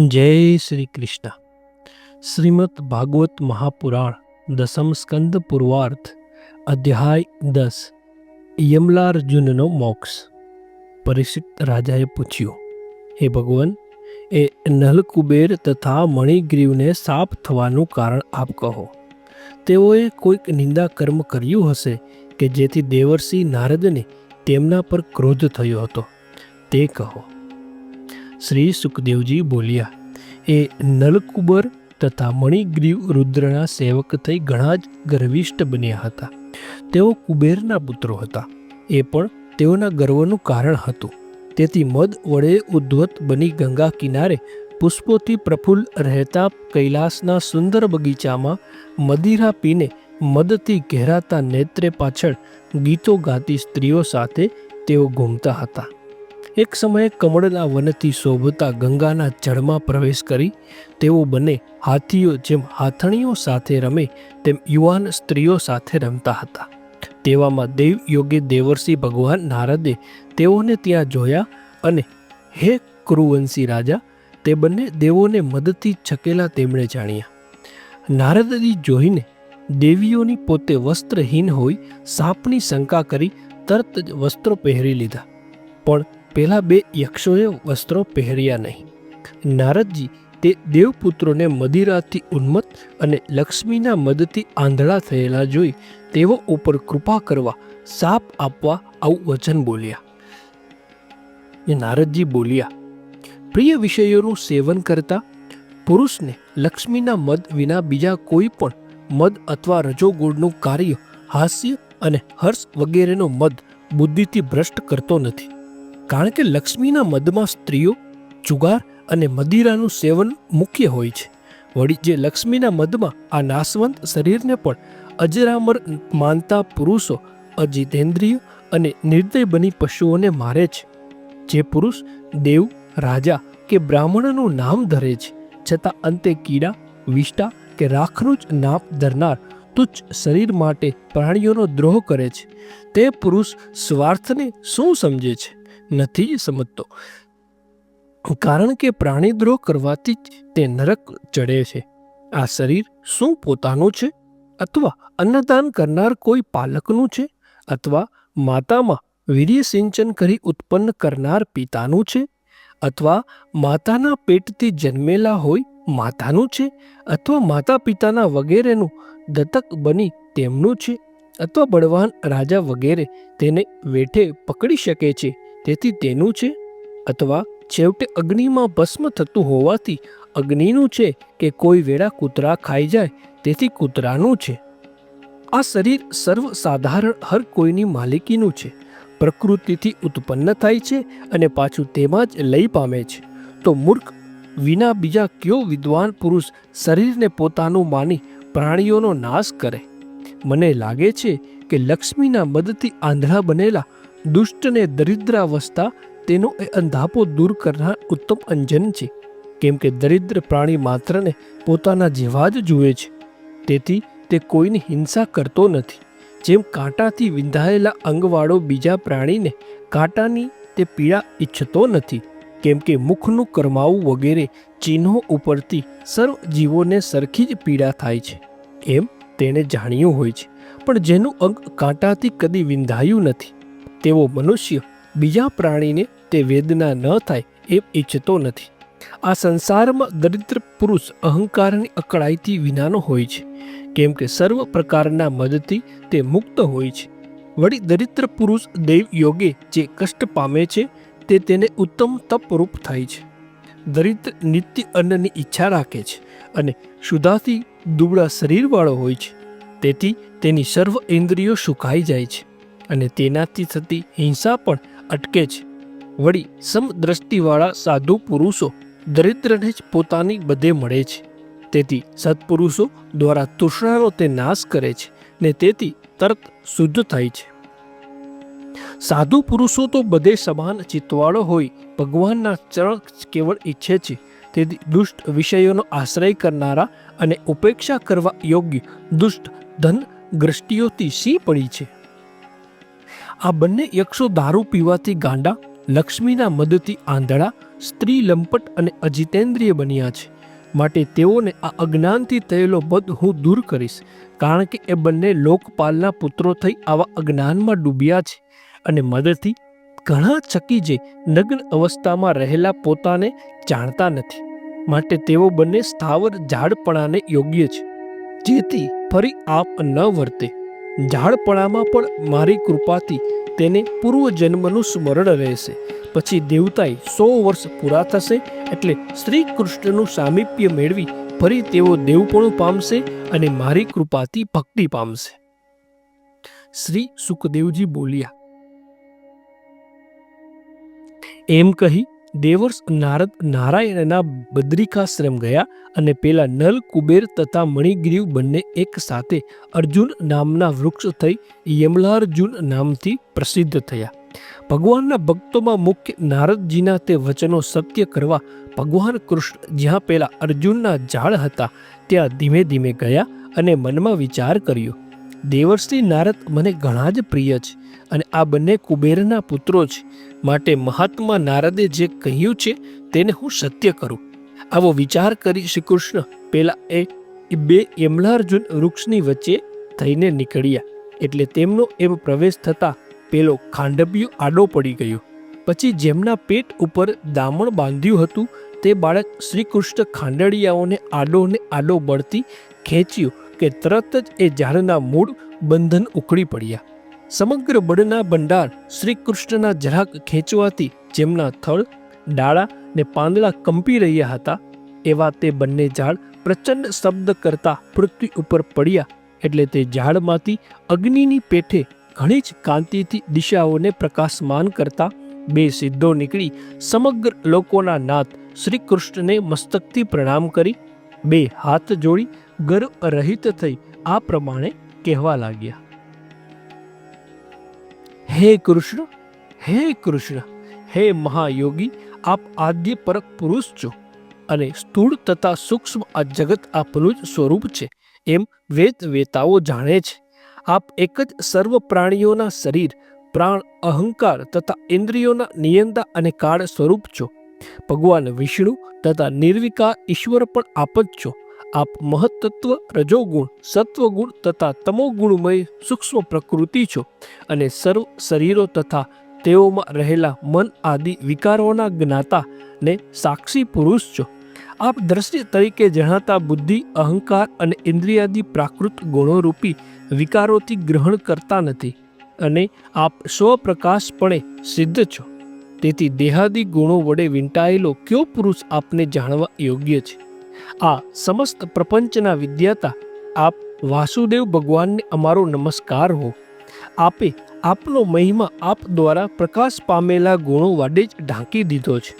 જય શ્રી કૃષ્ણ. શ્રીમદ ભાગવત મહાપુરાણ, દસમ સ્કંદ પૂર્વાર્થ અધ્યાય દસ, યમલાર્જુનનો મોક્ષ. પરિષિત રાજાએ પૂછ્યું, હે ભગવાન, એ નલકુબેર તથા મણિગ્રીવને સાપ થવાનું કારણ આપ કહો. તેઓએ કોઈક નિંદા કર્મ કર્યું હશે કે જેથી દેવર્ષિ નારદને તેમના પર ક્રોધ થયો હતો. તે કહો શ્રી સુખદેવજી બોલ્યા, એ નલકુબર તથા મણિગ્રીવ રુદ્રના સેવક થઈ ઘણા જ ગર્વિષ્ઠ બન્યા હતા. તેઓ કુબેરના પુત્રો હતા. એ પણ તેઓના ગર્વનું કારણ હતું. તેથી મદ વડે ઉદ્ધવત બની ગંગા કિનારે પુષ્પોથી પ્રફુલ્લ રહેતા કૈલાસના સુંદર બગીચામાં મદિરા પીને મદથી ઘેરાતા નેત્રે પાછળ ગીતો ગાતી સ્ત્રીઓ સાથે તેઓ ઘૂમતા હતા. એક સમયે કમળના વનથી શોભતા ગંગાના જળમાં પ્રવેશ કરી તેઓ બંને હાથીઓ જેમ હાથણીઓ સાથે રમે તેમ યુવાન સ્ત્રીઓ સાથે રમતા હતા. તેવામાં દેવ યોગે દેવર્ષિ ભગવાન નારદે તેઓને ત્યાં જોયા અને હે કુરુવંશી રાજા, તે બંને દેવોને મદદથી છકેલા તેમણે જાણ્યા. નારદજી જોઈને દેવીઓની પોતે વસ્ત્રહીન હોઈ સાપની શંકા કરી તરત જ વસ્ત્રો પહેરી લીધા. પણ પેલા બે યક્ષોએ વસ્ત્રો પહેર્યા નહીં. નારદજી તે દેવપુત્રોને મદિરાથી ઉન્મત્ત અને લક્ષ્મીના મદથી આંધળા થયેલા જોઈ તેઓ ઉપર કૃપા કરવા સાપ આપવા આવું વચન બોલ્યા. એ નારદજી બોલ્યા, પ્રિય વિષયોનું સેવન કરતા પુરુષને લક્ષ્મીના મદ વિના બીજા કોઈ પણ મદ અથવા રજોગુણનું કાર્ય, હાસ્ય અને હર્ષ વગેરેનો મદ બુદ્ધિથી ભ્રષ્ટ કરતો નથી. કારણ કે લક્ષ્મીના મદમાં સ્ત્રીઓ, જુગાર અને મદિરાનું સેવન મુખ્ય હોય છે. વળી જે લક્ષ્મીના મદમાં આ નાશવંત શરીરને પણ અજરામર માનતા પુરુષો, અજિતેન્દ્રિય અને નિર્દય બની પશુઓને મારે છે. જે પુરુષ, દેવ, રાજા કે બ્રાહ્મણનું નામ ધરે છે, છતાં અંતે કીડા, વિષ્ટા કે રાખનું જ નામ ધરનાર તુચ્છ શરીર માટે પ્રાણીઓનો દ્રોહ કરે છે. તે પુરુષ સ્વાર્થને શું સમજે છે? નથી સમજતો. કારણ કે પ્રાણીદ્રોહ કરવાથી જ તે નરક ચડે છે. આ શરીર શું પોતાનું છે? અથવા અન્નદાન કરનાર કોઈ પાલકનું છે? અથવા માતામાં વીર્ય સિંચન કરી ઉત્પન્ન કરનાર પિતાનું છે? અથવા માતાના પેટથી જન્મેલા હોય માતાનું છે? અથવા માતા પિતાના વગેરેનું દત્તક બની તેમનું છે? અથવા બળવાન રાજા વગેરે તેને વેઠે પકડી શકે છે? તેથી તેનું છે અથવા છેવટે અગ્નિમાં ભસ્મ થતું હોવાથી અગ્નિનું છે કે કોઈ વેળા કૂતરા ખાઈ જાય, તેથી કૂતરાનું છે. આ શરીર સર્વસાધારણ હર કોઈની માલિકીનું છે. પ્રકૃતિથી ઉત્પન્ન થાય છે અને પાછું તેમાં જ લઈ પામે છે. તો મૂર્ખ વિના બીજા કયો વિદ્વાન પુરુષ શરીરને પોતાનું માની પ્રાણીઓનો નાશ કરે? મને લાગે છે કે લક્ષ્મીના મદથી આંધળા બનેલા દુષ્ટને દરિદ્રાવસ્થા, તેનો એ અંધાપો દૂર કરનાર ઉત્તમ અંજન છે. કેમ કે દરિદ્ર પ્રાણી માત્રને પોતાના જેવા જ જુએ છે. તેથી તે કોઈની હિંસા કરતો નથી. જેમ કાંટાથી વિંધાયેલા અંગવાળો બીજા પ્રાણીને કાંટાની તે પીડા ઈચ્છતો નથી. કેમ કે મુખનું કરમાવું વગેરે ચિહ્નો ઉપરથી સર્વ જીવોને સરખી જ પીડા થાય છે. એમ તેણે જાણ્યું હોય છે. પણ જેનું અંગ કાંટાથી કદી વિંધાયું નથી. તેવો મનુષ્ય, બીજા પ્રાણીને તે વેદના ન થાય એમ ઈચ્છતો નથી. આ સંસારમાં દરિદ્ર પુરુષ અહંકારની અકળાઈથી વિનાનો હોય છે, કેમ કે સર્વ પ્રકારના મદથી તે મુક્ત હોય છે. વળી દરિદ્ર પુરુષ દૈવ યોગે જે કષ્ટ પામે છે, તે તેને ઉત્તમ તપરૂપ થાય છે. દરિદ્ર નિત્ય અન્નની ઈચ્છા રાખે છે અને શુદ્ધાથી દુબળા શરીરવાળો હોય છે, તેથી તેની સર્વ ઇન્દ્રિયો સુકાઈ જાય છે. અને તેનાથી થતી હિંસા પણ અટકે છે. વળી સમદ્રષ્ટિવાળા સાધુ પુરુષો દરિદ્રને જ પોતાની બધે મળે છે. તેથી સત્પુરુષો દ્વારા તૃષ્ણાનો તે નાશ કરે છે ને તેથી તરત શુદ્ધ થાય છે. સાધુ પુરુષો તો બધે સમાન ચિત્તવાળો હોય, ભગવાનના ચરણ કેવળ ઈચ્છે છે. તેથી દુષ્ટ વિષયોનો આશ્રય કરનારા અને ઉપેક્ષા કરવા યોગ્ય દુષ્ટ ધન દ્રષ્ટિઓથી સી પડી છે. આ બંને યક્ષો દારૂ પીવાથી ગાંડા, લક્ષ્મીના મદથી આંધળા, સ્ત્રી લંપટ અને અજિતેન્દ્રિય બન્યા છે. માટે તેઓને આ અજ્ઞાનથી થયેલો બદ હું દૂર કરીશ, કારણ કે એ બંને લોકપાલના પુત્રો થઈ આવા અજ્ઞાનમાં ડૂબ્યા છે અને મદદથી ઘણા ચકી જે નગ્ન અવસ્થામાં રહેલા પોતાને જાણતા નથી. માટે તેઓ બંને સ્થાવર ઝાડપણાને યોગ્ય છે, જેથી ફરી આપ ન વર્તે. ઝાડપણામાં પણ મારી કૃપાથી તેને પૂર્વજન્મનું સ્મરણ રહેશે. પછી દેવતાએ સો વર્ષ પૂરા થશે એટલે શ્રી કૃષ્ણનું સામીપ્ય મેળવી ફરી તેઓ દેવપણું પામશે અને મારી કૃપાથી ભક્તિ પામશે. શ્રી સુખદેવજી બોલ્યા, એમ કહી દેવર્ષ નારદ નારાયણના બદ્રિકાશ્રમ ગયા અને પેલા નલ, કુબેર તથા મણિગ્રીવ બંને એક સાથે અર્જુન નામના વૃક્ષ થઈ યમલાર્જુન નામથી પ્રસિદ્ધ થયા. ભગવાનના ભક્તોમાં મુખ્ય નારદજીના તે વચનો સત્ય કરવા ભગવાન કૃષ્ણ જ્યાં પેલા અર્જુનના ઝાડ હતા ત્યાં ધીમે ધીમે ગયા અને મનમાં વિચાર કર્યો દેવર્ષિ નારદ મને ઘણા જ પ્રિય છે અને આ બંને કુબેરના પુત્રો છે. માટે મહાત્મા નારદે જે કહ્યું છે તેને હું સત્ય કરું. આવો વિચાર કરી શ્રી કૃષ્ણ પેલા એ બે યમલાર્જુન વૃક્ષની વચ્ચે થઈને નીકળ્યા. એટલે તેમનો એમ પ્રવેશ થતા પેલો ખાંડબિયો આડો પડી ગયો. પછી જેમના પેટ ઉપર દામણ બાંધ્યું હતું તે બાળક શ્રી કૃષ્ણ ખાંડડિયાઓને આડો ને આડો બળતી ખેંચ્યું કે તરત જ એ ઝાડના મૂળ બંધન ઉકળી પડ્યા. સમગ્ર બળના ભંડાર શ્રી કૃષ્ણના જરાક ખેંચવાથી જેમના થળ, ડાળા ને પાંદડા કંપી રહ્યા હતા, એવા તે બંને ઝાડ પ્રચંડ શબ્દ કરતા પૃથ્વી ઉપર પડ્યા એટલે તે ઝાડમાંથી અગ્નિની પેઠે ઘણી જ કાંતિથી દિશાઓને પ્રકાશમાન કરતા બે સિદ્ધો નીકળી સમગ્ર લોકોના નાથ શ્રી કૃષ્ણને મસ્તકથી પ્રણામ કરી, બે હાથ જોડી ગર્વ રહિત થઈ આ પ્રમાણે કહેવા લાગ્યા. હે કૃષ્ણ હે કૃષ્ણ, હે મહાયોગી, આપ આદ્ય પરક પુરુષ છો અને સ્થૂળ તથા સૂક્ષ્મ આ જગત આપનું જ સ્વરૂપ છે, એમ વેદ વેતાઓ જાણે છે. આપ એક જ સર્વ પ્રાણીઓના શરીર, પ્રાણ, અહંકાર તથા ઇન્દ્રિયોના નિયંતા અને કાળ સ્વરૂપ છો. ભગવાન વિષ્ણુ તથા નિર્વિકાર ઈશ્વર પણ આપ જ છો. આપ મહત્તત્વ, રજોગુણ, સત્વગુણ તથા તમોગુણમય સૂક્ષ્મ પ્રકૃતિ છો અને સર્વ શરીરો તથા તેઓમાં રહેલા મન આદિ વિકારોના જ્ઞાતા ને સાક્ષી પુરુષ છો. આપ દ્રશ્ય તરીકે જણાતા બુદ્ધિ, અહંકાર અને ઇન્દ્રિયાદિ પ્રાકૃત ગુણોરૂપી વિકારોથી ગ્રહણ કરતા નથી અને આપ સ્વપ્રકાશપણે સિદ્ધ છો. તેથી દેહાદી ગુણો વડે વીંટાયેલો કયો પુરુષ આપને જાણવા યોગ્ય છે? આ સમસ્ત પ્રપંચના વિદ્યાતા આપ વાસુદેવ ભગવાનને અમારો નમસ્કાર હો. આપે આપનો મહિમા આપ દ્વારા પ્રકાશ પામેલા ગુણો વાડે જ ઢાંકી દીધો છે.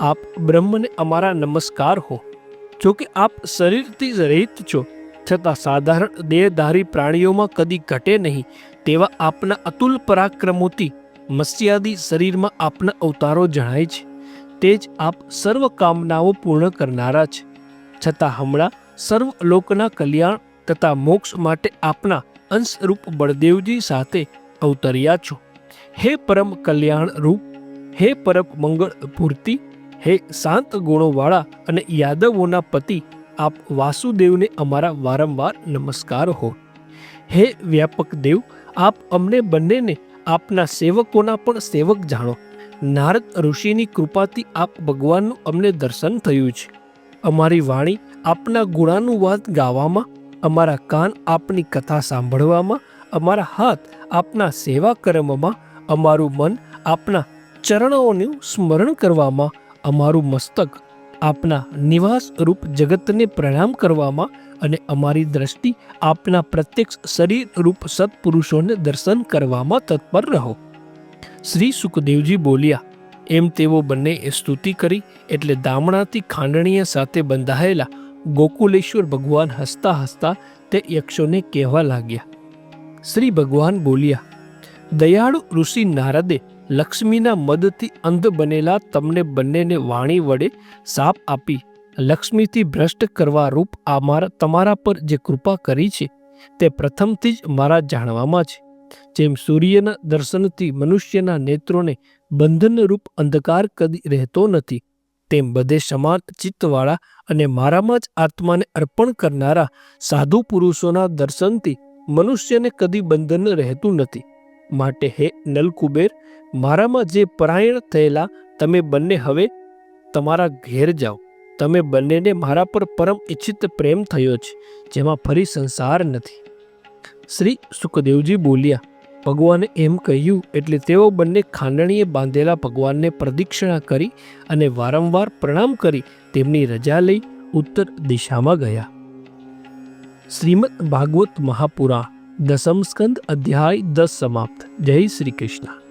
આપ બ્રહ્મને અમારા નમસ્કાર હો. જો કે આપ શરીરથી રહિત છો, છતાં સાધારણ દેહધારી પ્રાણીઓમાં કદી ઘટે નહીં તેવા આપના અતુલ પરાક્રમોથી મત્સ્યાદી શરીરમાં આપના અવતારો જણાય છે. તે જ આપ સર્વ કામનાઓ પૂર્ણ કરનારા છે. છતાં હમણાં સર્વ લોકના કલ્યાણ તથા મોક્ષ માટે આપના અંશરૂપ બળદેવજી સાથે અવતર્યા છો. હે પરમ કલ્યાણ રૂપ, હે પરમ મંગળ પૂર્તિ, હે શાંત ગુણોવાળા અને યાદવોના પતિ, આપ વાસુદેવને અમારા વારંવાર નમસ્કાર હો. હે વ્યાપક દેવ, આપ અમને બંનેને આપના સેવકોના પણ સેવક જાણો. નારદ ઋષિની કૃપાથી આપ ભગવાનનું અમને દર્શન થયું છે. અમારી વાણી આપના ગુણાનુવાદ ગાવામાં, અમારા કાન આપની કથા સાંભળવામાં, અમારા હાથ આપના સેવા કર્મમાં, અમારું મન આપના ચરણોનું સ્મરણ કરવામાં, અમારું મસ્તક આપના નિવાસ રૂપ જગતને પ્રણામ કરવામાં અને અમારી દ્રષ્ટિ આપના પ્રત્યક્ષ શરીર રૂપ સત્પુરુષોને દર્શન કરવામાં તત્પર રહો. શ્રી સુખદેવજી બોલ્યા એમ તેઓ બંને સ્તુતિ કરી એટલે દામણાથી ખાંડણીય સાથે બંધાયેલા ગોકુલેશ્વર ભગવાન હસતા હસતા તે યક્ષોને કહેવા લાગ્યા, શ્રી ભગવાન બોલ્યા, દયાળુ ઋષિ નારદે લક્ષ્મીના મદથી અંધ બનેલા તમને બંનેને વાણી વડે સાપ આપી લક્ષ્મીથી ભ્રષ્ટ કરવા રૂપ આ મારા તમારા પર જે કૃપા કરી છે તે પ્રથમથી જ મારા જાણવામાં છે. જેમ સૂર્યના દર્શનથી મનુષ્યના નેત્રોને બંધનરૂપ અંધકાર કદી રહેતો નથી. તેમ બધે સમાન ચિત્તવાળા અને મારામાં જ આત્માને અર્પણ કરનારા સાધુ પુરુષોના દર્શનથી મનુષ્યને કદી બંધન રહેતું નથી. માટે હે નલકુબેર, મારામાં જે પરાયણ થયેલા તમે બંને હવે તમારા ઘેર જાઓ. તમે બંનેને મારા પર પરમ ઇચ્છિત પ્રેમ થયો છે, જેમાં ફરી સંસાર નથી. શ્રી સુખદેવજી બોલ્યા ભગવાને એમ કહ્યું એટલે તેઓ બંને ખાંડણીએ બાંધેલા ભગવાનને પ્રદક્ષિણા કરી અને વારંવાર પ્રણામ કરી તેમની રજા લઈ ઉત્તર દિશામાં ગયા. શ્રીમદ ભાગવત મહાપુરાણ દસમ સ્કંદ અધ્યાય દસ સમાપ્ત. જય શ્રી કૃષ્ણ.